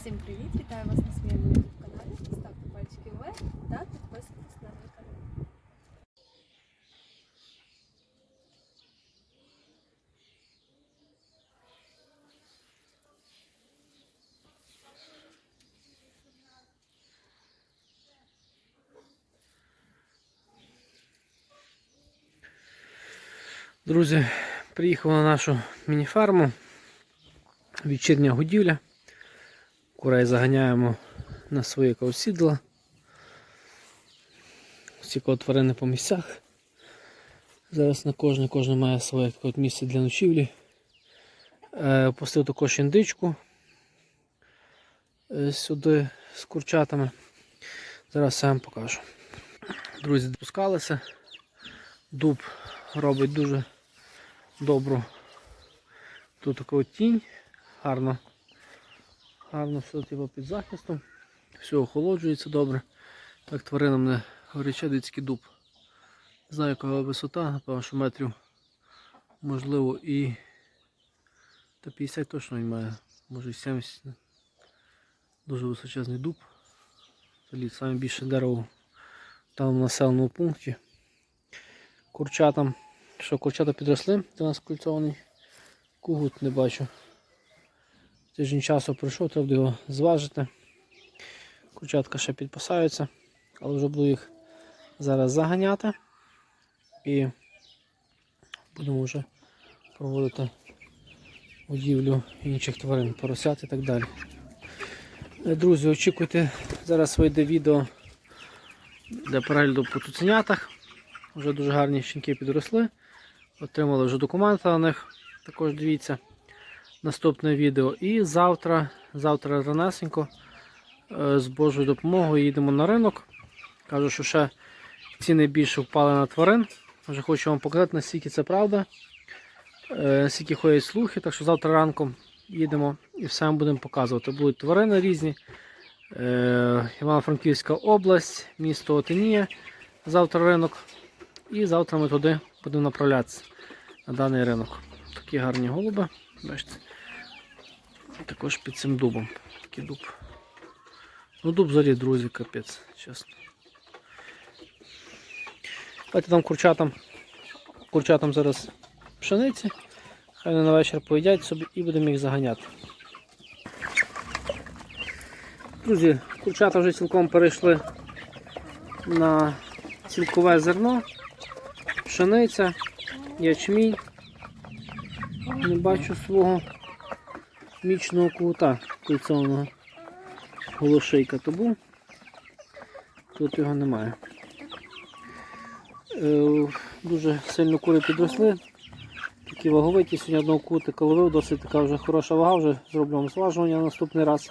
Всім привіт! Вітаю вас на своєму YouTube каналі. Ставте пальчики вверх та підписуйтесь на мій канал. Друзі, приїхав на нашу міні-ферму. Вечірня годівля. Курей заганяємо на своє ковсідла. Всі тварини по місцях. Зараз на кожне, кожне має своє місце для ночівлі. Е, Опустив також індичку е, сюди з курчатами. Зараз все вам покажу. Друзі, допускалися. Дуб робить дуже добру тут таку тінь, гарно, гарно все типу, під захистом, все охолоджується добре. Так тваринам не горячедицький дуб. Не знаю, яка висота, напевно, що метрів можливо і та 50 точно він має, може і 70. Дуже височезний дуб. Саме більше дерево там в населеному пункті. Курчатам, що курчата підросли, до нас кульцований кугут не бачу. Тиждень часу пройшов, треба його зважити. Курчатка ще підпасаються, але вже буду їх зараз заганяти і будемо вже проводити будівлю інших тварин, поросят і так далі. Е, Друзі, очікуйте, зараз вийде відео для перегляду по цуценятах. Вже дуже гарні щенки підросли. Отримали вже документи на них. Також дивіться наступне відео. І завтра, завтра ранесенько, е, з Божою допомогою їдемо на ринок. Кажу, що ще ціни більше впали на тварин. Вже хочу вам показати, наскільки це правда. е, Наскільки ходять слухи, так що завтра ранком їдемо і все вам будемо показувати. Будуть тварини різні. Е, Івано-Франківська область, місто Отинія. Завтра ринок. І завтра ми туди будемо направлятися на даний ринок. Такі гарні голуби. Бачите. Також під цим дубом. Такий дуб. Ну дуб взагалі, друзі, капець, чесно. Давайте там курчатам. Курчатам зараз пшениці. Хай вони на вечір поїдять собі і будемо їх заганяти. Друзі, курчата вже цілком перейшли на цілкове зерно, пшениця, ячмінь. Не бачу свого мічного кута кульцованого голошейка то був. Тут його немає. Е, Дуже сильно кури підросли. Такі ваговиті, сьогодні одного кутика ловив, досить така вже хороша вага, вже зроблю зважування на наступний раз.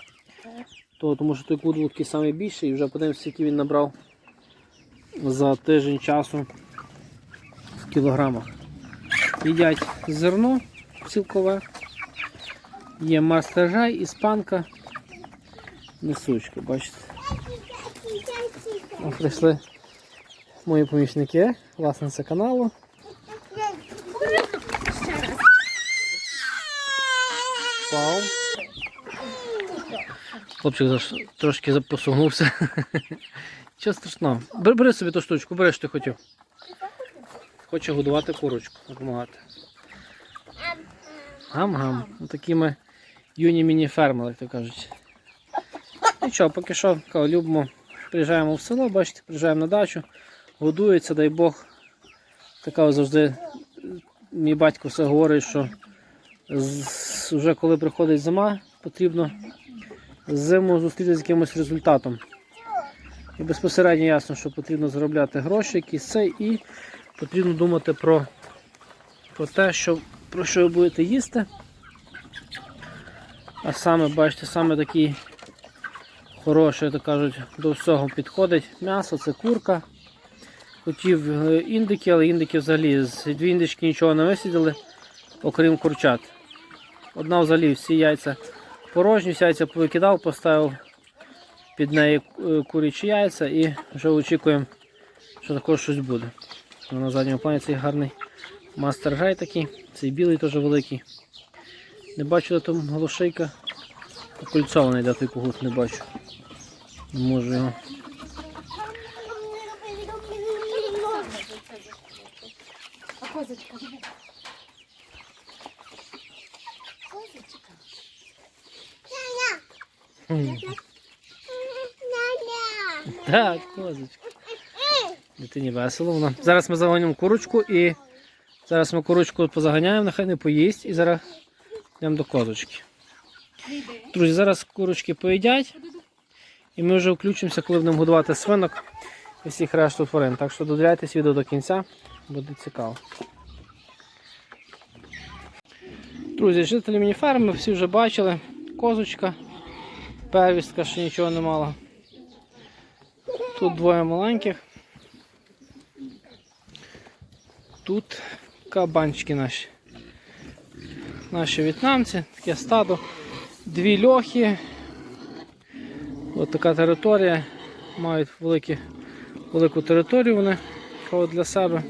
То, тому що той кут був такий найбільший і вже подивимося, скільки він набрав за тиждень часу в кілограмах. Їдять зерно цілкове. Є мастержай, іспанка, несучка, бачите. О, прийшли мої помічники, власниця каналу. Вау. Хлопчик трошки запосугнувся. Чого страшного. Бери собі ту штучку, бери, що ти хотів. Хоче годувати курочку, допомагати. Гам-гам. Такі юні міні-фермери, як то кажуть. Нічого, поки що кажу, любимо. Приїжджаємо в село, бачите, приїжджаємо на дачу, годується, дай Бог. Така завжди мій батько все говорить, що вже коли приходить зима, потрібно зиму зустріти з якимось результатом. І безпосередньо ясно, що потрібно заробляти гроші, якісь це, і потрібно думати про, про те, що, про що ви будете їсти. А саме, бачите, саме такий хороший, так кажуть, до всього підходить. М'ясо це курка. Хотів е, індики, але індики взагалі дві індички нічого не висиділи, окрім курчат. Одна взагалі всі яйця порожні, всі яйця повикидав, поставив під неї е, курячі яйця і вже очікуємо, що також щось буде. На задньому плані цей гарний мастер гай такий, цей білий теж великий. Не бачу, де там голошейка Покольцований, де той когут не бачу. Не можу його. Козочка. Козочка. Так, козочка. Дитині весело вона. Зараз ми загонимо курочку і зараз ми курочку позаганяємо, нехай не поїсть і зараз йдемо до козочки. Друзі, зараз курочки поїдять і ми вже включимося, коли будемо годувати свинок і всіх решту тварин. Так що додивляйтесь відео до кінця, буде цікаво. Друзі, жителі мініферми всі вже бачили. Козочка, первістка ще нічого не мала. Тут двоє маленьких. Тут кабанчики наші. Наші в'єтнамці, таке стадо. Дві льохи. Ось така територія. Мають великі, велику територію вони для себе.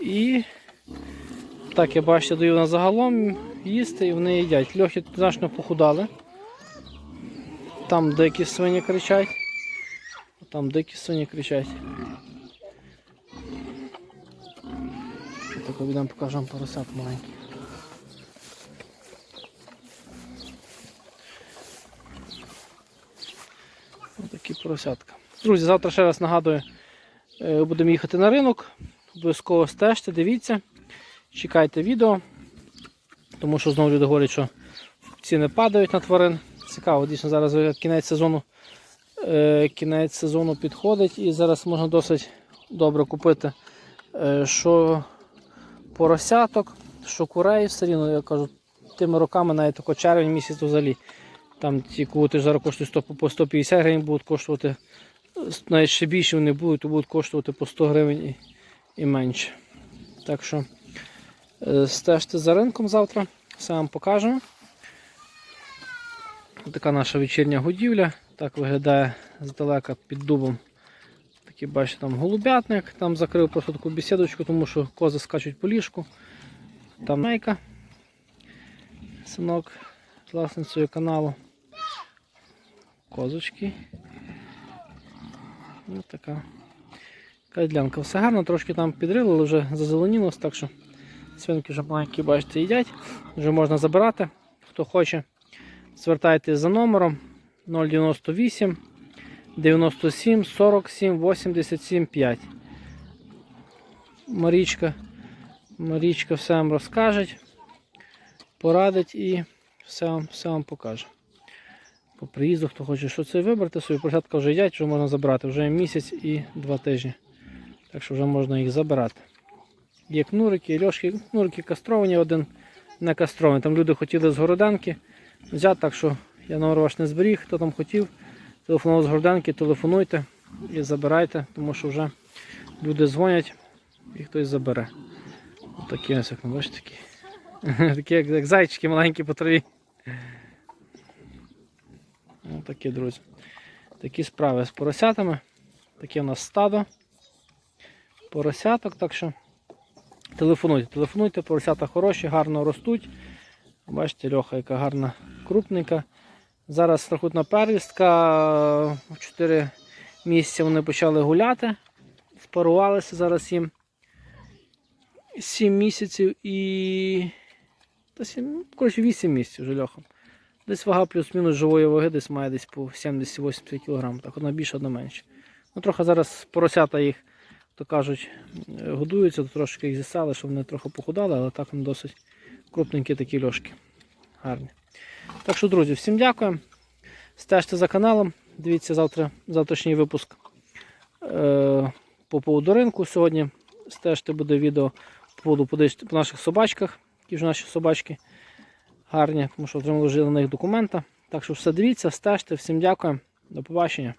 І так, я бачите, даю на загалом їсти і вони їдять. Льохи значно похудали. Там дикі свині кричать. Там дикі свині кричать. Так обійдемо покажемо поросят маленьких. Ось такі поросятка. Друзі, завтра ще раз нагадую, е, будемо їхати на ринок. Обов'язково стежте, дивіться, чекайте відео, тому що знову люди говорять, що ціни падають на тварин. Цікаво, дійсно зараз кінець сезону, е, кінець сезону підходить і зараз можна досить добре купити е, що поросяток, що курей, все рівно, я кажу, тими роками навіть тако червень місяць взагалі. Там ті кути зараз коштують 100, по 150 гривень, будуть коштувати, навіть ще більше вони будуть, то будуть коштувати по 100 гривень і, і менше. Так що е, стежте за ринком завтра, все вам покажемо. Така наша вечірня годівля. Так виглядає здалека під дубом. Такий, бачите, там голубятник, там закрив просто таку бесідочку, тому що кози скачуть по ліжку. Там найка, синок власницею каналу. Козочки. Ось така. Така ділянка. Все гарно, трошки там підрили, але вже зазеленілось, так що свинки вже маленькі, бачите, їдять. Вже можна забирати. Хто хоче, звертайтесь за номером 098 97 47 87 5. Марічка, Марічка все вам розкаже, порадить і все вам, все вам покаже. По приїзду, хто хоче що це вибрати, свої поросятка вже їдять, вже можна забрати. Вже місяць і два тижні. Так що вже можна їх забирати. Є кнурики, льошки, кнурики кастровані, один не кастрований. Там люди хотіли з городенки взяти, так що я номер ваш не зберіг, хто там хотів. Телефонував з городенки, телефонуйте і забирайте, тому що вже люди дзвонять і хтось забере. Такі ось, як ви бачите, такі. Такі, як, як зайчики маленькі по траві. Ось такі, друзі. Такі справи з поросятами. Таке у нас стадо. Поросяток, так що телефонуйте, телефонуйте, поросята хороші, гарно ростуть. Бачите, льоха, яка гарна крупненька. Зараз страхутна первістка. В 4 місяці вони почали гуляти. Спарувалися зараз їм 7 місяців і. Та 7, коротше, 8 місяців вже льохом. Десь вага плюс-мінус живої ваги, десь має десь по 70-80 кг. Так, одна більше, одна менше. Ну, трохи зараз поросята їх, то кажуть, годуються, то трошки їх зісали, щоб вони трохи похудали, але так вони досить крупненькі такі льошки. Гарні. Так що, друзі, всім дякую. Стежте за каналом. Дивіться завтра, завтрашній випуск е, по поводу ринку. Сьогодні стежте буде відео по поводу по наших собачках, які ж наші собачки гарні, тому що отримали вже на них документа. Так що все дивіться, стежте, всім дякую. До побачення.